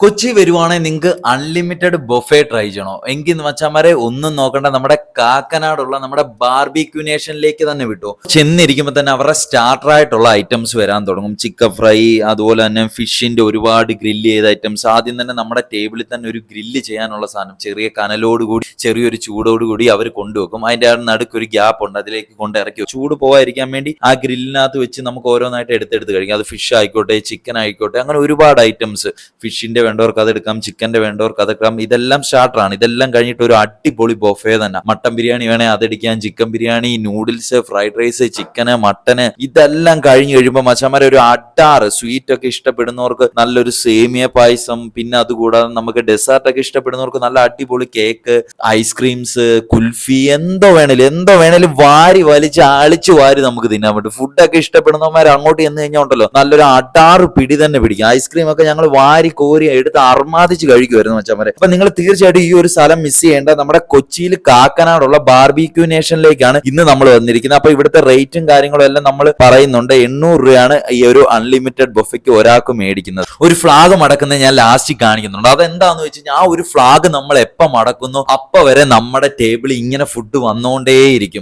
കൊച്ചി വരുവാണെങ്കിൽ നിങ്ങൾക്ക് unlimited buffet try ചെയ്യണോ? എങ്കിൽ മച്ചാമാരെ ഒന്നും നോക്കണ്ട നമ്മുടെ കാക്കനാടുള്ള നമ്മുടെ ബാർബിക്യൂ നേഷനിലേക്ക് തന്നെ വിട്ടു. ചെന്നിരിക്കുമ്പോൾ തന്നെ അവരുടെ സ്റ്റാർട്ടർ ആയിട്ടുള്ള ഐറ്റംസ് വരാൻ തുടങ്ങും. ചിക്കൻ ഫ്രൈ അതുപോലെ തന്നെ ഫിഷിന്റെ ഒരുപാട് ഗ്രില്ല് ചെയ്ത ഐറ്റംസ് ആദ്യം തന്നെ നമ്മുടെ ടേബിളിൽ തന്നെ ഒരു ഗ്രില്ല് ചെയ്യാനുള്ള സാധനം. ചെറിയ കനലോട് കൂടി ചെറിയൊരു ചൂടോട് കൂടി അവർ കൊണ്ടുവെക്കും. അതിന്റെ നടുക്ക് ഒരു ഗ്യാപ്പ് ഉണ്ട് അതിലേക്ക് കൊണ്ട് ഇറക്കി ചൂട് പോകാതിരിക്കാൻ വേണ്ടി ആ ഗ്രില്ലിനകത്ത് വെച്ച് നമുക്ക് ഓരോന്നായിട്ട് എടുത്തെടുത്ത് കഴിക്കാം. അത് ഫിഷ് ആയിക്കോട്ടെ ചിക്കൻ ആയിക്കോട്ടെ അങ്ങനെ ഒരുപാട് ഐറ്റംസ് ഫിഷിന്റെ വേണ്ടവർക്ക് അത് എടുക്കാം ചിക്കന്റെ വേണ്ടവർക്ക് അതെടുക്കാം ഇതെല്ലാം സ്റ്റാർട്ടർ ആണ് ഇതെല്ലാം കഴിഞ്ഞിട്ട് ഒരു അടിപൊളി ബൊഫേ തന്നെ. മട്ടൻ ബിരിയാണി വേണേ അതെടുക്കാം chicken biryani noodles fried rice ചിക്കന് മട്ടന് ഇതെല്ലാം കഴിഞ്ഞ് കഴിയുമ്പോൾ മച്ചന്മാരെ ഒരു അട്ടാറ് സ്വീറ്റ് ഒക്കെ ഇഷ്ടപ്പെടുന്നവർക്ക് നല്ലൊരു സേമിയ പായസം പിന്നെ അതുകൂടാതെ നമുക്ക് ഡെസേർട്ട് ഒക്കെ ഇഷ്ടപ്പെടുന്നവർക്ക് നല്ല അടിപൊളി കേക്ക് ഐസ്ക്രീംസ് കുൽഫി എന്തോ വേണേലും എന്തോ വേണേലും വാരി വലിച്ച് അളിച്ചു വാരി നമുക്ക് തിന്നാൻ പറ്റും. ഫുഡൊക്കെ ഇഷ്ടപ്പെടുന്നവന്മാർ അങ്ങോട്ട് എന്ന് കഴിഞ്ഞാൽ ഉണ്ടല്ലോ. നല്ലൊരു അടാറ് പിടി തന്നെ പിടിക്കും. ഐസ്ക്രീം ഒക്കെ ഞങ്ങൾ വാരി കോരി എടുത്ത് അർമാദിച്ച് കഴിക്കുമായിരുന്നു മച്ചന്മാരെ അപ്പൊ നിങ്ങൾ തീർച്ചയായിട്ടും ഈ ഒരു സ്ഥലം മിസ് ചെയ്യേണ്ട നമ്മുടെ കൊച്ചിയിൽ കാക്കനാടുള്ള ബാർബിക്യൂ നേഷനിലേക്കാണ് ഇന്ന് നമ്മൾ വന്നിരിക്കുന്നത്. അപ്പൊ ഇവിടുത്തെ റേറ്റും കാര്യങ്ങളും എല്ലാം നമ്മൾ പറയുന്നുണ്ട്. എണ്ണൂറ് രൂപയാണ് ഈ ഒരു അൺലിമിറ്റഡ് ബൊഫയ്ക്ക് ഒരാൾക്ക് മേടിക്കുന്നത്. ഒരു ഫ്ലാഗ് മടക്കുന്നത് ഞാൻ ലാസ്റ്റ് കാണിക്കുന്നുണ്ട്. അതെന്താന്ന് വെച്ച് കഴിഞ്ഞാൽ ആ ഒരു ഫ്ലാഗ് നമ്മൾ എപ്പം മടക്കുന്നു അപ്പൊ വരെ നമ്മുടെ ടേബിളിൽ ഇങ്ങനെ ഫുഡ് വന്നുകൊണ്ടേയിരിക്കും